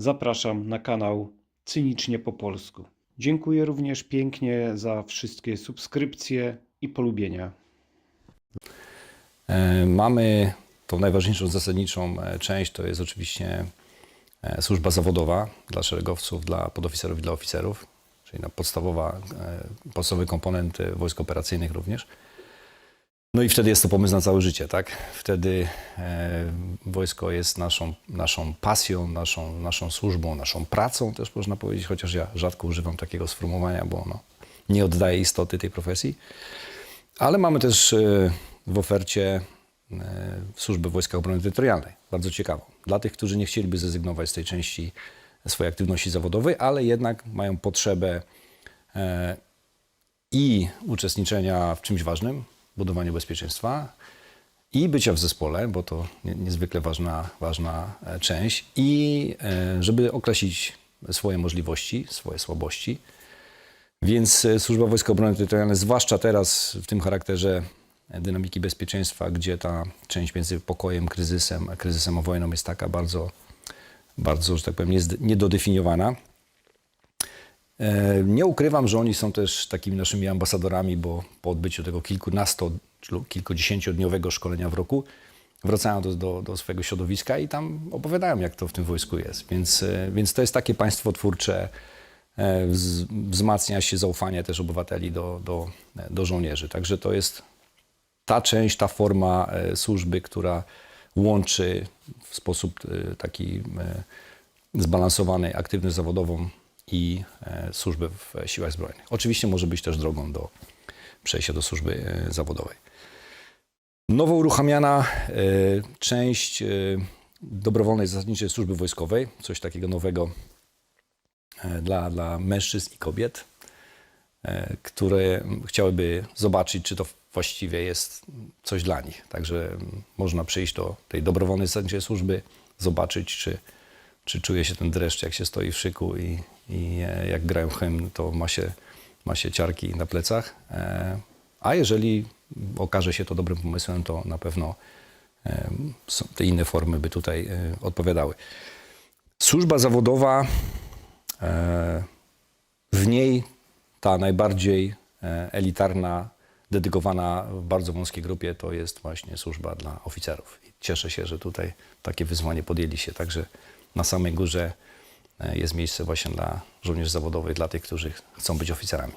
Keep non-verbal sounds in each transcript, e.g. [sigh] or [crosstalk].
zapraszam na kanał Cynicznie po polsku. Dziękuję również pięknie za wszystkie subskrypcje i polubienia. E, Mamy tą najważniejszą, zasadniczą e, część, to jest oczywiście e, służba zawodowa dla szeregowców, dla podoficerów i dla oficerów, czyli na podstawowa, podstawowy komponent wojsk operacyjnych również. No i wtedy jest to pomysł na całe życie, tak? Wtedy e, wojsko jest naszą, naszą pasją, naszą, naszą służbą, naszą pracą też można powiedzieć, chociaż ja rzadko używam takiego sformułowania, bo ono nie oddaje istoty tej profesji. Ale mamy też e, w ofercie e, służbę Wojska Obrony Terytorialnej. Bardzo ciekawą. Dla tych, którzy nie chcieliby zrezygnować z tej części swojej aktywności zawodowej, ale jednak mają potrzebę e, i uczestniczenia w czymś ważnym, budowaniu bezpieczeństwa, i bycia w zespole, bo to nie- niezwykle ważna, ważna e, część, i e, żeby określić swoje możliwości, swoje słabości. Więc e, Służba Wojska Obrony Terytorialnej, zwłaszcza teraz w tym charakterze dynamiki bezpieczeństwa, gdzie ta część między pokojem, kryzysem, a kryzysem a wojną jest taka bardzo, bardzo, że tak powiem, niedodefiniowana. E, Nie ukrywam, że oni są też takimi naszymi ambasadorami, bo po odbyciu tego kilkunasto lub kilkudziesięciodniowego szkolenia w roku wracają do, do, do swojego środowiska i tam opowiadają, jak to w tym wojsku jest. Więc, e, więc to jest takie państwo twórcze, e, wz- wzmacnia się zaufanie też obywateli do, do, do żołnierzy. Także to jest ta część, ta forma służby, która łączy w sposób taki zbalansowany aktywność zawodową i e, służbę w siłach zbrojnych. Oczywiście może być też drogą do przejścia do służby e, zawodowej. Nowo uruchamiana e, część dobrowolnej zasadniczej służby wojskowej, coś takiego nowego dla, dla mężczyzn i kobiet, które chciałyby zobaczyć, czy to właściwie jest coś dla nich. Także można przyjść do tej dobrowolnej zasadniczej służby, zobaczyć, czy, czy czuje się ten dreszcz, jak się stoi w szyku i, i e, jak grają hymn, to ma się, ma się ciarki na plecach. E, A jeżeli okaże się to dobrym pomysłem, to na pewno e, te inne formy by tutaj odpowiadały. Służba zawodowa, w niej ta najbardziej elitarna, dedykowana bardzo wąskiej grupie, to jest właśnie służba dla oficerów. I cieszę się, że tutaj takie wyzwanie podjęli się. Także na samej górze e, jest miejsce właśnie dla żołnierzy zawodowych, dla tych, którzy chcą być oficerami.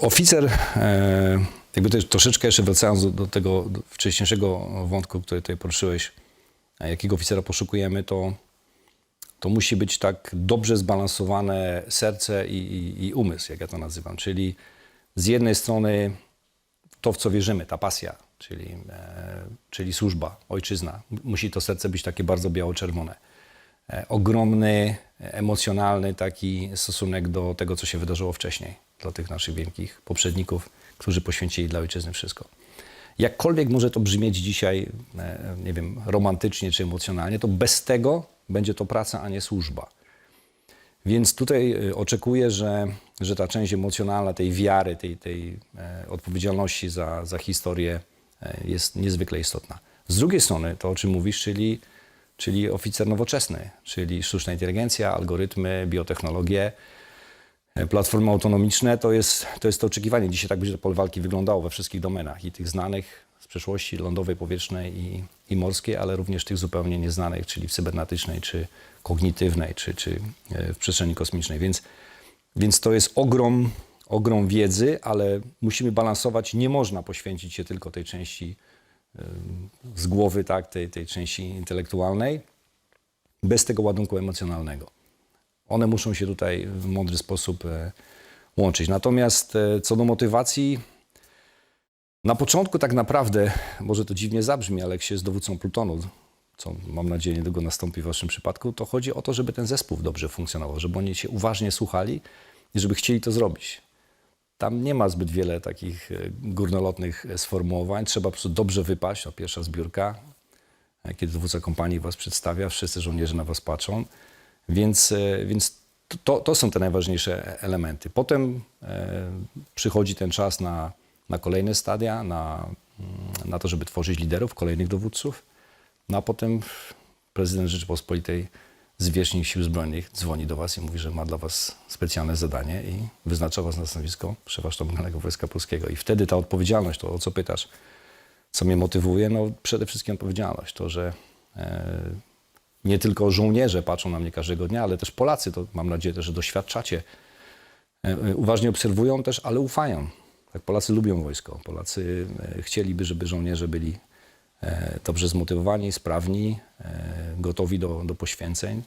Oficer, e, jakby też troszeczkę jeszcze wracając do, tego wcześniejszego wątku, który tutaj poruszyłeś, a jakiego oficera poszukujemy, to to musi być tak dobrze zbalansowane serce i, i, i umysł, jak ja to nazywam. Czyli z jednej strony to, w co wierzymy, ta pasja, czyli, e, czyli służba, ojczyzna. Musi to serce być takie bardzo biało-czerwone. E, ogromny, e, emocjonalny taki stosunek do tego, co się wydarzyło wcześniej, dla tych naszych wielkich poprzedników, którzy poświęcili dla ojczyzny wszystko. Jakkolwiek może to brzmieć dzisiaj, e, nie wiem, romantycznie czy emocjonalnie, to bez tego będzie to praca, a nie służba. Więc tutaj y, oczekuję, że, że ta część emocjonalna tej wiary, tej, tej e, odpowiedzialności za, za historię e, jest niezwykle istotna. Z drugiej strony to, o czym mówisz, czyli, czyli oficer nowoczesny, czyli sztuczna inteligencja, algorytmy, biotechnologie, e, platformy autonomiczne, to jest, to jest to oczekiwanie. Dzisiaj tak będzie to pole walki wyglądało we wszystkich domenach i tych znanych z przeszłości lądowej, powietrznej i, i morskiej, ale również tych zupełnie nieznanych, czyli w cybernetycznej, czy kognitywnej, czy, czy e, w przestrzeni kosmicznej. Więc, więc to jest ogrom, ogrom wiedzy, ale musimy balansować. Nie można poświęcić się tylko tej części z głowy, tak, tej, tej części intelektualnej, bez tego ładunku emocjonalnego. One muszą się tutaj w mądry sposób e, łączyć. Natomiast e, co do motywacji, na początku tak naprawdę, może to dziwnie zabrzmi, ale jak się jest dowódcą plutonu, co mam nadzieję niedługo nastąpi w waszym przypadku, to chodzi o to, żeby ten zespół dobrze funkcjonował, żeby oni się uważnie słuchali i żeby chcieli to zrobić. Tam nie ma zbyt wiele takich e, górnolotnych e, sformułowań. Trzeba po prostu dobrze wypaść. No, pierwsza zbiórka, e, kiedy dowódca kompanii was przedstawia, wszyscy żołnierze na was patrzą. Więc, więc to, to są te najważniejsze elementy. Potem e, przychodzi ten czas na, na kolejne stadia, na, mm, na to, żeby tworzyć liderów, kolejnych dowódców. No a potem prezydent Rzeczypospolitej zwierzchnik Sił Zbrojnych dzwoni do was i mówi, że ma dla was specjalne zadanie i wyznacza was na stanowisko szefa Wojska Polskiego. I wtedy ta odpowiedzialność, to o co pytasz, co mnie motywuje, no przede wszystkim odpowiedzialność. To, że e, nie tylko żołnierze patrzą na mnie każdego dnia, ale też Polacy, to mam nadzieję, że doświadczacie, e, e, uważnie obserwują też, ale ufają. Tak, Polacy lubią wojsko. Polacy e, chcieliby, żeby żołnierze byli dobrze zmotywowani, sprawni, e, gotowi do, do poświęceń,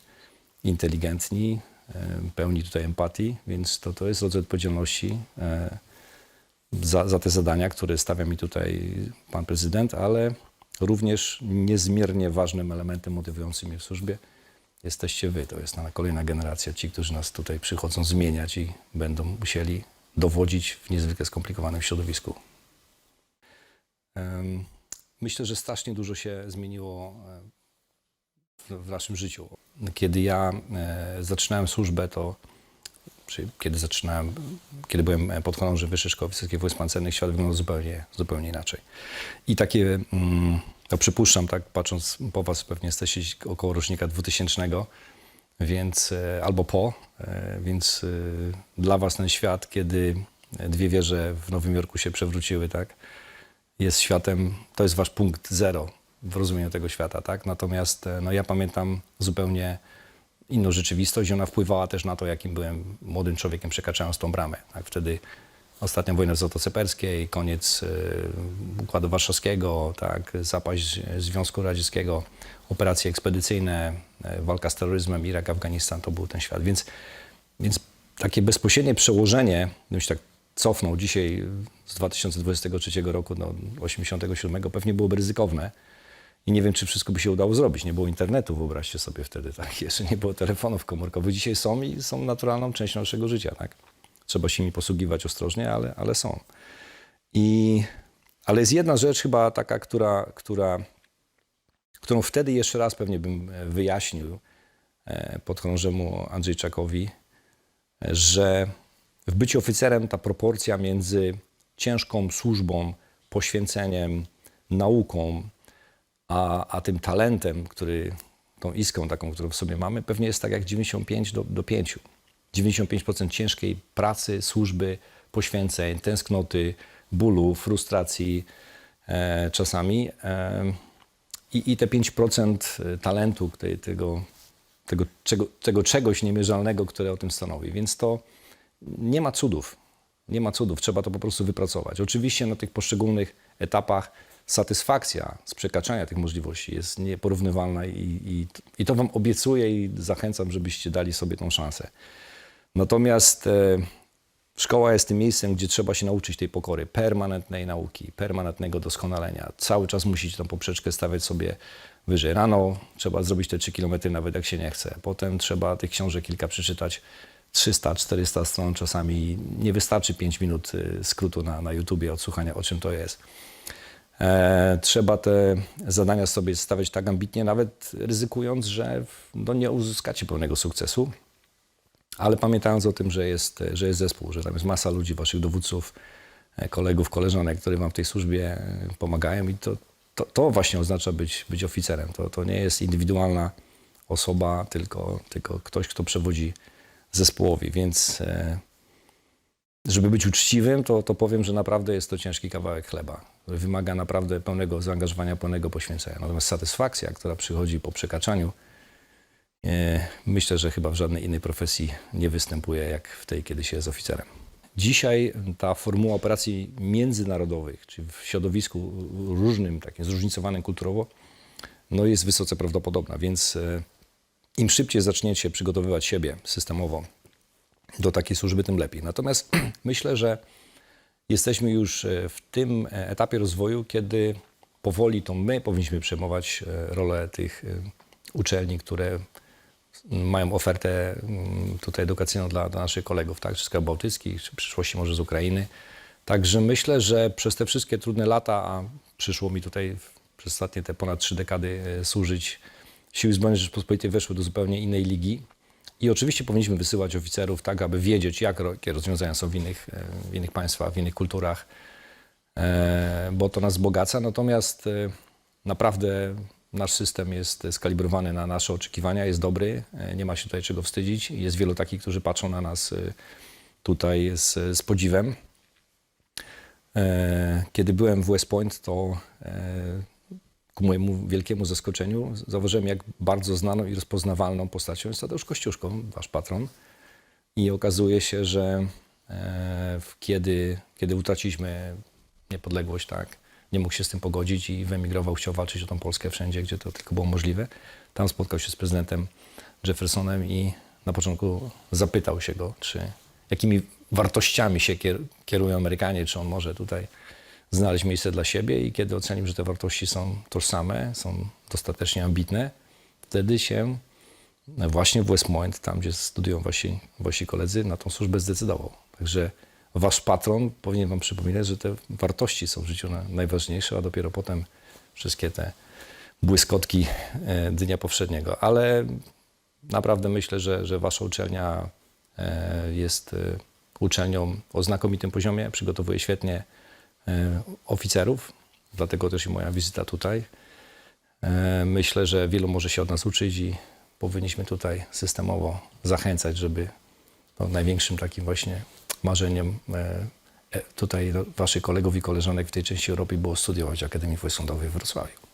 inteligentni, e, pełni tutaj empatii, więc to, to jest rodzaj odpowiedzialności e, za, za te zadania, które stawia mi tutaj pan prezydent, ale również niezmiernie ważnym elementem motywującym mnie w służbie jesteście wy. To jest na kolejna generacja, ci, którzy nas tutaj przychodzą zmieniać i będą musieli dowodzić w niezwykle skomplikowanym środowisku. Em, Myślę, że strasznie dużo się zmieniło e, w- naszym życiu. Kiedy ja e, zaczynałem służbę, to czyli kiedy zaczynałem, kiedy byłem podchorążym Wyższej Szkoły Oficerskiej Wojsk Pancernych, świat wyglądał zupełnie, zupełnie inaczej. I takie, mm, no przypuszczam, tak patrząc po was, pewnie jesteście około rocznika 2000, więc, e, albo po, e, więc e, dla was ten świat, kiedy dwie wieże w Nowym Jorku się przewróciły, tak, jest światem, to jest wasz punkt zero w rozumieniu tego świata, tak? Natomiast e, no, ja pamiętam zupełnie inną rzeczywistość i ona wpływała też na to, jakim byłem młodym człowiekiem przekraczając tą bramę. Tak? Wtedy ostatnia wojna Zatoce Perskiej, koniec e, Układu Warszawskiego, tak? zapaść Związku Radzieckiego, operacje ekspedycyjne, e, walka z terroryzmem, Irak, Afganistan, to był ten świat. Więc, więc takie bezpośrednie przełożenie, gdybym się tak cofnął dzisiaj z 2023 roku do 87, pewnie byłoby ryzykowne. I nie wiem, czy wszystko by się udało zrobić. Nie było internetu, wyobraźcie sobie wtedy, tak? [laughs] Jeszcze nie było telefonów komórkowych. Dzisiaj są i są naturalną częścią naszego życia, tak? Trzeba się nimi posługiwać ostrożnie, ale, ale są. I, ale jest jedna rzecz chyba taka, która, która, którą wtedy jeszcze raz pewnie bym e, wyjaśnił e, podchorążemu Andrzejczakowi, e, że w byciu oficerem ta proporcja między ciężką służbą, poświęceniem, nauką, a, a tym talentem, który, tą iskrą taką, którą w sobie mamy, pewnie jest tak jak 95 do, do 5. 95% ciężkiej pracy, służby, poświęceń, tęsknoty, bólu, frustracji e, czasami e, i, i te 5% talentu, tej, tego, tego, czego, tego czegoś niemierzalnego, które o tym stanowi. Więc to nie ma cudów. Nie ma cudów, trzeba to po prostu wypracować. Oczywiście na tych poszczególnych etapach satysfakcja z przekraczania tych możliwości jest nieporównywalna i, i, i to Wam obiecuję i zachęcam, żebyście dali sobie tą szansę. Natomiast e, szkoła jest tym miejscem, gdzie trzeba się nauczyć tej pokory, permanentnej nauki, permanentnego doskonalenia. Cały czas musicie tą poprzeczkę stawiać sobie wyżej. Rano trzeba zrobić te 3 km, nawet jak się nie chce. Potem trzeba tych książek kilka przeczytać. 300, 400 stron czasami nie wystarczy 5 minut y, skrótu na, na YouTubie odsłuchania, o czym to jest. E, trzeba te zadania sobie stawiać tak ambitnie, nawet ryzykując, że no, nie uzyskacie pełnego sukcesu, ale pamiętając o tym, że jest, że jest zespół, że tam jest masa ludzi, waszych dowódców, e, kolegów, koleżanek, które wam w tej służbie e, pomagają i to, to, to właśnie oznacza być, być oficerem. To, to nie jest indywidualna osoba, tylko, tylko ktoś, kto przewodzi zespołowi, więc e, żeby być uczciwym, to, to powiem, że naprawdę jest to ciężki kawałek chleba. Wymaga naprawdę pełnego zaangażowania, pełnego poświęcenia. Natomiast satysfakcja, która przychodzi po przekraczaniu, e, myślę, że chyba w żadnej innej profesji nie występuje jak w tej, kiedy się jest oficerem. Dzisiaj ta formuła operacji międzynarodowych, czy w środowisku różnym, takim zróżnicowanym kulturowo, no jest wysoce prawdopodobna, więc e, im szybciej zaczniecie przygotowywać siebie systemowo do takiej służby, tym lepiej. Natomiast [clears throat] myślę, że jesteśmy już e, w tym e, etapie rozwoju, kiedy powoli to my powinniśmy przejmować e, rolę tych uczelni, które mają ofertę mm, tutaj edukacyjną dla, dla naszych kolegów, tak, czy z krajów bałtyckich, czy w przyszłości może z Ukrainy. Także myślę, że przez te wszystkie trudne lata, a przyszło mi tutaj przez ostatnie te ponad trzy dekady służyć, Siły Zbrojne Rzeczypospolitej weszły do zupełnie innej ligi. I oczywiście powinniśmy wysyłać oficerów tak, aby wiedzieć, jakie rozwiązania są w innych, e, w innych państwach, w innych kulturach, e, bo to nas wzbogaca. Natomiast e, naprawdę nasz system jest skalibrowany na nasze oczekiwania, jest dobry, nie ma się tutaj czego wstydzić. Jest wielu takich, którzy patrzą na nas tutaj z, z podziwem. Kiedy byłem w West Point, to ku mojemu wielkiemu zaskoczeniu zauważyłem, jak bardzo znaną i rozpoznawalną postacią jest Tadeusz Kościuszko, wasz patron. I okazuje się, że e, kiedy, kiedy utraciliśmy niepodległość, tak, nie mógł się z tym pogodzić i wyemigrował, chciał walczyć o tą Polskę wszędzie, gdzie to tylko było możliwe. Tam spotkał się z prezydentem Jeffersonem i na początku zapytał się go, czy jakimi wartościami się kier- kierują Amerykanie, czy on może tutaj znaleźć miejsce dla siebie i kiedy ocenił, że te wartości są tożsame, są dostatecznie ambitne, wtedy się właśnie w West Point, tam gdzie studiują wasi, wasi koledzy, na tą służbę zdecydował. Także wasz patron powinien wam przypominać, że te wartości są w życiu na, najważniejsze, a dopiero potem wszystkie te błyskotki e, dnia powszedniego. Ale naprawdę myślę, że, że wasza uczelnia e, jest e, uczelnią o znakomitym poziomie, przygotowuje świetnie e, oficerów, dlatego też i moja wizyta tutaj. E, Myślę, że wielu może się od nas uczyć i powinniśmy tutaj systemowo zachęcać, żeby no, największym takim właśnie marzeniem e, e, tutaj waszych kolegów i koleżanek w tej części Europy było studiować w Akademii Wojsk Sądowej w Wrocławiu.